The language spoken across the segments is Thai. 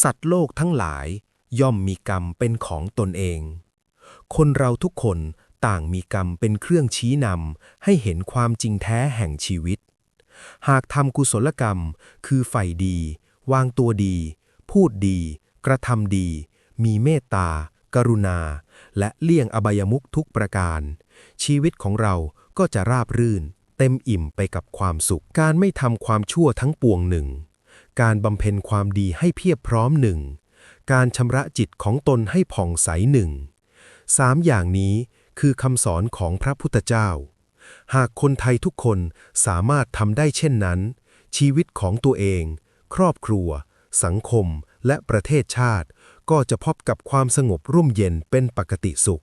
สัตว์โลกทั้งหลายย่อมมีกรรมเป็นของตนเอง คนเราทุกคนต่างมีกรรมเป็นเครื่องชี้นำให้เห็นความจริงแท้แห่งชีวิต หากทำกุศลกรรม คือใฝ่ดี วางตัวดี พูดดี กระทำดี มีเมตตา กรุณา และเลี่ยงอบายมุขทุกประการ ชีวิตของเราก็จะราบรื่น เต็มอิ่มไปกับความสุข การไม่ทำความชั่วทั้งปวงหนึ่ง การบำเพ็ญความดีให้เพียบพร้อมหนึ่ง การชำระจิตของตนให้ผ่องใสหนึ่งสามอย่างนี้คือคำสอนของพระพุทธเจ้า หากคนไทยทุกคนสามารถทำได้เช่นนั้น ชีวิตของตัวเอง ครอบครัว สังคม และประเทศชาติ ก็จะพบกับความสงบร่มเย็นเป็นปกติสุข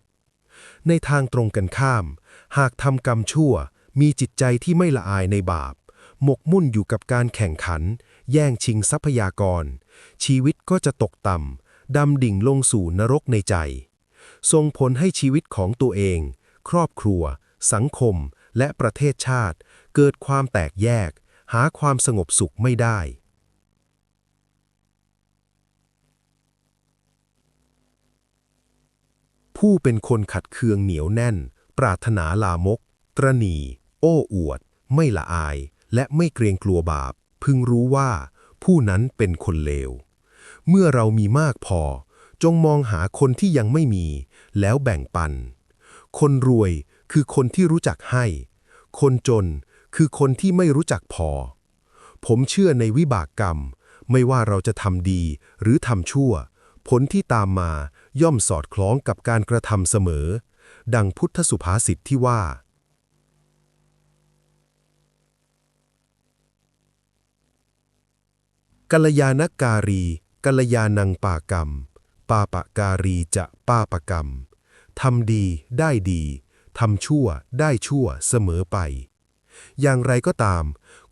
ในทางตรงกันข้าม หากทำกรรมชั่ว มีจิตใจที่ไม่ละอายในบาป หมกมุ่นอยู่กับการแข่งขัน แย่งชิงทรัพยากร ชีวิตก็จะตกต่ำดำดิ่งลงสู่นรกในใจ ส่งผลให้ชีวิตของตัวเอง ครอบครัว สังคม และประเทศชาติ เกิดความแตกแยก หาความสงบสุขไม่ได้ ผู้เป็นคนขัดเคืองเหนียวแน่น ปรารถนาลามก ตรณี โอ้อวด ไม่ละอาย และไม่เกรงกลัวบาป พึงรู้ว่าผู้นั้นเป็นคนเลว เมื่อเรามีมากพอ จงมองหาคนที่ยังไม่มี แล้วแบ่งปัน คนรวยคือคนที่รู้จักให้ คนจนคือคนที่ไม่รู้จักพอ ผมเชื่อในวิบากกรรม ไม่ว่าเราจะทำดีหรือทำชั่ว ผลที่ตามมาย่อมสอดคล้องกับการกระทำเสมอ ดังพุทธสุภาษิตที่ว่า กัลยาณการี กัลยาณังปากรรม ปาปะการีจะป้าปะกรรม ทำดีได้ดี ทำชั่วได้ชั่วเสมอไป อย่างไรก็ตาม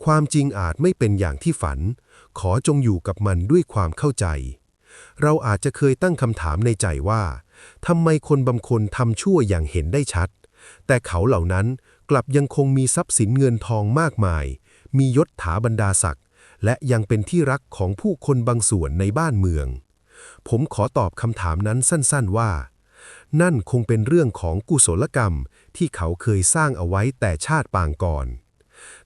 ความจริงอาจไม่เป็นอย่างที่ฝัน ขอจงอยู่กับมันด้วยความเข้าใจ เราอาจจะเคยตั้งคำถามในใจว่าทำไมคนบางคนทำชั่วอย่างเห็นได้ชัด แต่เขาเหล่านั้นกลับยังคงมีทรัพย์สินเงินทองมากมาย มียศถาบรรดาศักดิ์ และยังเป็นที่รักของผู้คนบางส่วนในบ้านเมือง ผมขอตอบคำถามนั้นสั้นๆว่า นั่นคงเป็นเรื่องของกุศลกรรมที่เขาเคยสร้างเอาไว้แต่ชาติปางก่อน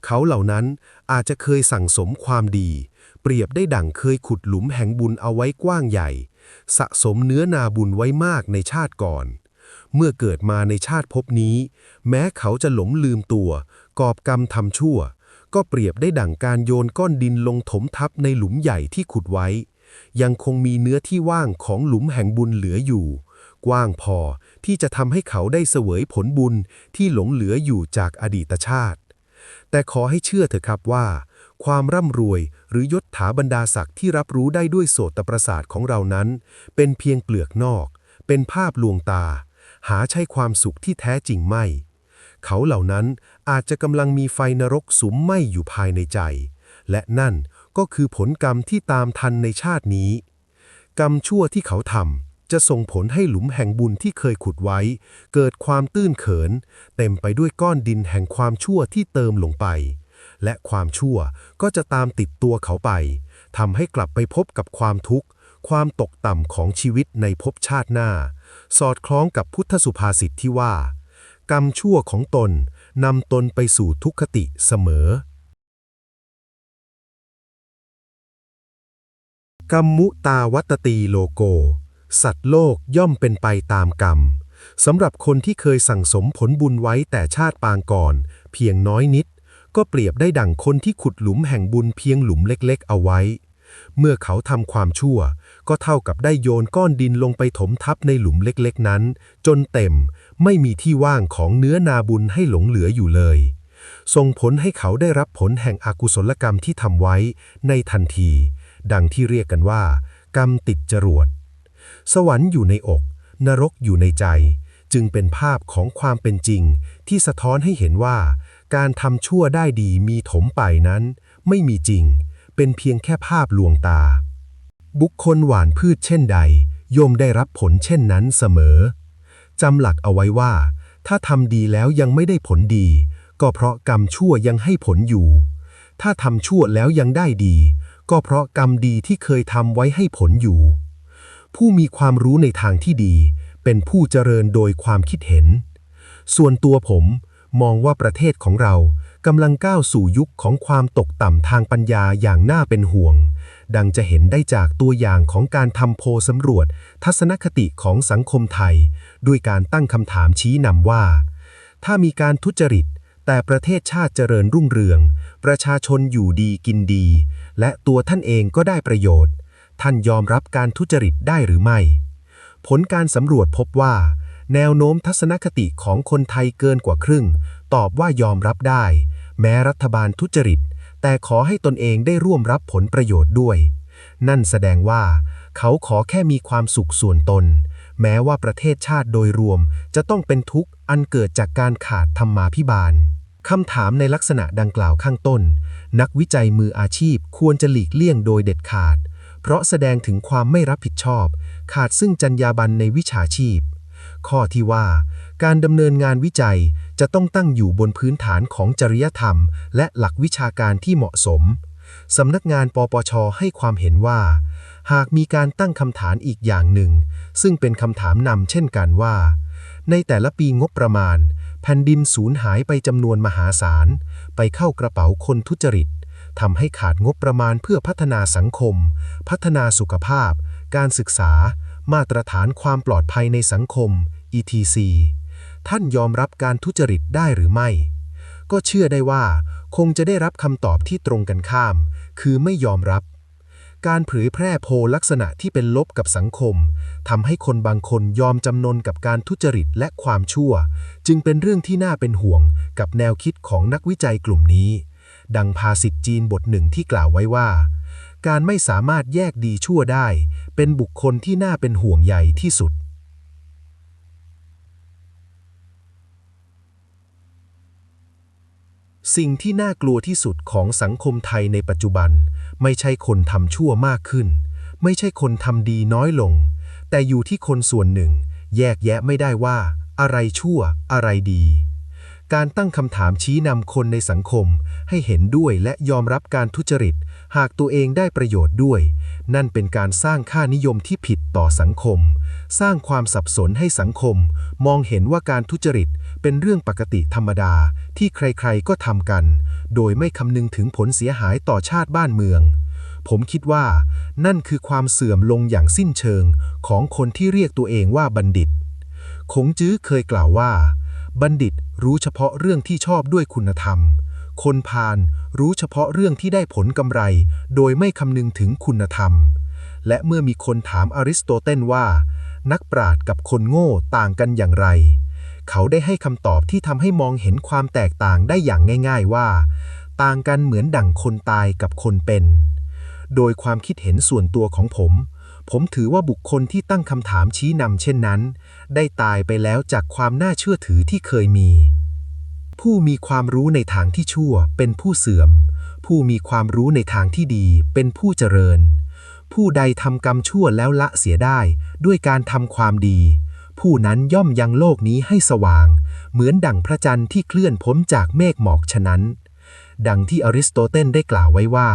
เขาเหล่านั้นอาจจะเคยสั่งสมความดี เปรียบได้ดั่งเคยขุดหลุมแห่งบุญเอาไว้กว้างใหญ่ สะสมเนื้อนาบุญไว้มากในชาติก่อนเมื่อเกิดมาในชาติภพนี้ แม้เขาจะหลงลืมตัว กอบกรรมทำชั่ว ก็เปรียบได้ดั่งการโยนก้อนดินลงถมทับในหลุมใหญ่ที่ขุดไว้ ยังคงมีเนื้อที่ว่างของหลุมแห่งบุญเหลืออยู่ กว้างพอที่จะทำให้เขาได้เสวยผลบุญที่หลงเหลืออยู่จากอดีตชาติ แต่ขอให้เชื่อเถอะครับว่า ความร่ำรวยหรือยศถาบรรดาศักดิ์ที่รับรู้ได้ด้วยโสตประสาทของเรานั้น เป็นเพียงเปลือกนอก เป็นภาพลวงตา หาใช่ความสุขที่แท้จริงไม่ เขาเหล่านั้นอาจจะกำลังมีไฟนรกสุมไหม้อยู่ภายในใจ และนั่นก็คือผลกรรมที่ตามทันในชาตินี้ กรรมชั่วที่เขาทำจะส่งผลให้หลุมแห่งบุญที่เคยขุดไว้ เกิดความตื้นเขิน เต็มไปด้วยก้อนดินแห่งความชั่วที่เติมลงไป และความชั่วก็จะตามติดตัวเขาไปทำให้กลับไปพบกับความทุกข์ ความตกต่ำของชีวิตในภพชาติหน้า สอดคล้องกับพุทธสุภาษิตที่ว่า กรรมชั่วของตนนำตนไปสู่ทุกขติเสมอ กรรมมุตาวัตตีโลโก สัตว์โลกย่อมเป็นไปตามกรรมสำหรับคนที่เคยสั่งสมผลบุญไว้แต่ชาติปางก่อน เพียงน้อยนิด ก็เปรียบได้ดั่งคนที่ขุดหลุมแห่งบุญเพียงหลุมเล็กๆ เอาไว้ เมื่อเขาทำความชั่ว ก็เท่ากับได้โยนก้อนดินลงไปถมทับในหลุมเล็กๆนั้น จนเต็มไม่มีที่ว่างของเนื้อนาบุญให้หลงเหลืออยู่เลย ส่งผลให้เขาได้รับผลแห่งอากุศลกรรมที่ทำไว้ในทันที ดังที่เรียกกันว่า กรรมติดจรวด สวรรค์อยู่ในอก นรกอยู่ในใจ จึงเป็นภาพของความเป็นจริง ที่สะท้อนให้เห็นว่า การทำชั่วได้ดีมีถมไปนั้น ไม่มีจริง เป็นเพียงแค่ภาพลวงตา บุคคลหว่านพืชเช่นใด ย่อมได้รับผลเช่นนั้นเสมอ จำหลักเอาไว้ว่า ถ้าทำดีแล้วยังไม่ได้ผลดี ก็เพราะกรรมชั่วยังให้ผลอยู่ ถ้าทำชั่วแล้วยังได้ดี ก็เพราะกรรมดีที่เคยทำไว้ให้ผลอยู่ ผู้มีความรู้ในทางที่ดี เป็นผู้เจริญโดยความคิดเห็น ส่วนตัวผมมองว่าประเทศของเรากำลังก้าวสู่ยุคของความตกต่ำทางปัญญาอย่างน่าเป็นห่วง ดังจะเห็นได้จากตัวอย่างของการทำโพสำรวจ ทัศนคติของสังคมไทย ด้วยการตั้งคำถามชี้นำว่า ถ้ามีการทุจริต แต่ประเทศชาติเจริญรุ่งเรือง ประชาชนอยู่ดีกินดี และตัวท่านเองก็ได้ประโยชน์ ท่านยอมรับการทุจริตได้หรือไม่ ผลการสำรวจพบว่า แนวโน้มทัศนคติของคนไทยเกินกว่าครึ่ง ตอบว่ายอมรับได้ แม้รัฐบาลทุจริต แต่ขอให้ตนเองได้ร่วมรับผลประโยชน์ด้วย นั่นแสดงว่า เขาขอแค่มีความสุขส่วนตน แม้ว่าประเทศชาติโดยรวมจะต้องเป็นทุกข์อันเกิดจากการขาดธรรมาภิบาลคำถามในลักษณะดังกล่าวข้างต้น นักวิจัยมืออาชีพควรจะหลีกเลี่ยงโดยเด็ดขาด เพราะแสดงถึงความไม่รับผิดชอบ ขาดซึ่งจรรยาบรรณในวิชาชีพ ข้อที่ว่า การดำเนินงานวิจัย จะต้องตั้งอยู่บนพื้นฐานของจริยธรรม และหลักวิชาการที่เหมาะสม สำนักงานปปชให้ความเห็นว่า หากมีการตั้งคำถามอีกอย่างหนึ่ง ซึ่งเป็นคำถามนำเช่นกันว่า ในแต่ละปีงบประมาณ แผ่นดินสูญหายไปจำนวนมหาศาล ไปเข้ากระเป๋าคนทุจริตทำให้ขาดงบประมาณเพื่อพัฒนาสังคม พัฒนาสุขภาพ การศึกษา มาตรฐานความปลอดภัยในสังคม etc ท่านยอมรับการทุจริตได้หรือไม่ ก็เชื่อได้ว่าคงจะได้รับคำตอบที่ตรงกันข้าม คือไม่ยอมรับ การเผยแพร่โพลลักษณะที่เป็นลบกับสังคมทำให้คนบางคนยอมจำนนกับการทุจริตและความชั่ว จึงเป็นเรื่องที่น่าเป็นห่วงกับแนวคิดของนักวิจัยกลุ่มนี้ ดังภาษิตจีนบทหนึ่งที่กล่าวไว้ว่า การไม่สามารถแยกดีชั่วได้ เป็นบุคคลที่น่าเป็นห่วงใยที่สุด สิ่งที่น่ากลัวที่สุดของสังคมไทยในปัจจุบัน ไม่ใช่คนทำชั่วมากขึ้น ไม่ใช่คนทำดีน้อยลง แต่อยู่ที่คนส่วนหนึ่ง แยกแยะไม่ได้ว่า อะไรชั่ว อะไรดี การตั้งคำถามชี้นำคนในสังคม ให้เห็นด้วยและยอมรับการทุจริต หากตัวเองได้ประโยชน์ด้วย นั่นเป็นการสร้างค่านิยมที่ผิดต่อสังคม สร้างความสับสนให้สังคม มองเห็นว่าการทุจริตเป็นเรื่องปกติธรรมดาที่ใครๆก็ทำกัน โดยไม่คำนึงถึงผลเสียหายต่อชาติบ้านเมือง ผมคิดว่า นั่นคือความเสื่อมลงอย่างสิ้นเชิงของคนที่เรียกตัวเองว่าบัณฑิตคงจื้อเคยกล่าวว่า บัณฑิตรู้เฉพาะเรื่องที่ชอบด้วยคุณธรรม คนพาลรู้เฉพาะเรื่องที่ได้ผลกำไร โดยไม่คำนึงถึงคุณธรรม และเมื่อมีคนถามอริสโตเติลว่า นักปราชญ์กับคนโง่ต่างกันอย่างไร เขาได้ให้คำตอบที่ทำให้มองเห็นความแตกต่างได้อย่างง่าย ๆว่า ต่างกันเหมือนดั่งคนตายกับคนเป็น โดยความคิดเห็นส่วนตัวของผม ผมถือว่าบุคคลที่ตั้งคำถามชี้นำเช่นนั้น ได้ตายไปแล้วจากความน่าเชื่อถือที่เคยมี ผู้มีความรู้ในทางที่ชั่วเป็นผู้เสื่อม ผู้มีความรู้ในทางที่ดีเป็นผู้เจริญ ผู้ใดทำกรรมชั่วแล้วละเสียได้ด้วยการทำความดี ผู้นั้นย่อมยังโลกนี้ให้สว่าง เหมือนดั่งพระจันทร์ที่เคลื่อนพ้นจากเมฆหมอกฉะนั้น ดังที่อริสโตเติลได้กล่าวไว้ว่า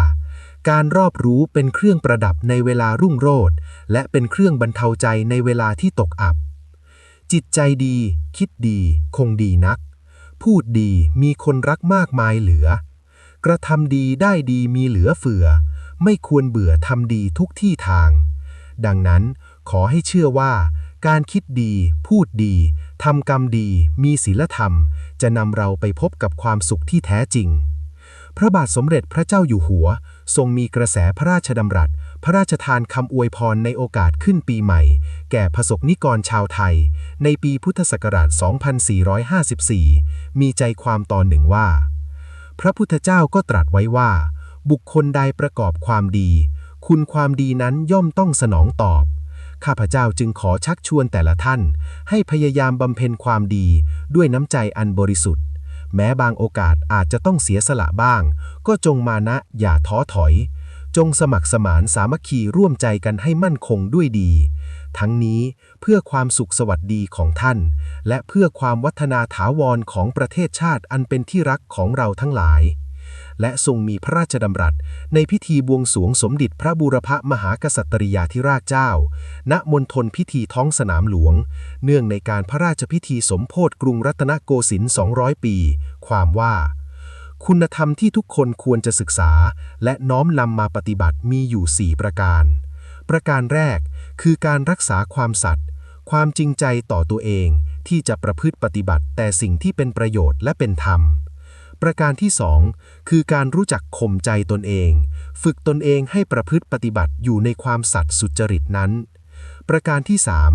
การรอบรู้เป็นเครื่องประดับในเวลารุ่งโรจน์และเป็นเครื่องบรรเทาใจในเวลาที่ตกอับ จิตใจดี คิดดี คงดีนัก พูดดีมีคนรักมากมายเหลือ กระทำดีได้ดีมีเหลือเฟือ ไม่ควรเบื่อทำดีทุกที่ทาง ดังนั้นขอให้เชื่อว่า การคิดดี พูดดีทำกรรมดี มีศีลธรรม จะนำเราไปพบกับความสุขที่แท้จริง พระบาทสมเด็จพระเจ้าอยู่หัว ทรงมีกระแสพระราชดำรัส พระราชทานคำอวยพรในโอกาสขึ้นปีใหม่ แก่พระสกนิกรชาวไทย ในปีพุทธศักราช 2454 มีใจความตอนหนึ่งว่า พระพุทธเจ้าก็ตรัสไว้ว่า บุคคลใดประกอบความดี คุณความดีนั้นย่อมต้องสนองตอบข้าพเจ้าจึงขอชักชวนแต่ละท่าน ให้พยายามบำเพ็ญความดีด้วยน้ำใจอันบริสุทธิ์ แม้บางโอกาสอาจจะต้องเสียสละบ้าง ก็จงมานะอย่าท้อถอย จงสมัครสมานสามัคคีร่วมใจกันให้มั่นคงด้วยดี ทั้งนี้เพื่อความสุขสวัสดีของท่าน และเพื่อความวัฒนาถาวรของประเทศชาติอันเป็นที่รักของเราทั้งหลาย และทรงมีพระราชดำรัส ในพิธีบวงสวงสมเด็จพระบูรพมหากษัตริยาธิราชเจ้า ณมณฑลพิธีท้องสนามหลวง เนื่องในการพระราชพิธีสมโพธกรุงรัตนโกสินทร์200 ปี ความว่า คุณธรรมที่ทุกคนควรจะศึกษา และน้อมนำมาปฏิบัติมีอยู่ 4 ประการ ประการแรกคือการรักษาความสัตย์ความจริงใจต่อตัวเองที่จะประพฤติปฏิบัติแต่สิ่งที่เป็นประโยชน์และเป็นธรรม ประการที่สองคือการรู้จักข่มใจตนเอง ฝึกตนเองให้ประพฤติปฏิบัติอยู่ในความสัตย์สุจริตนั้น ประการที่สาม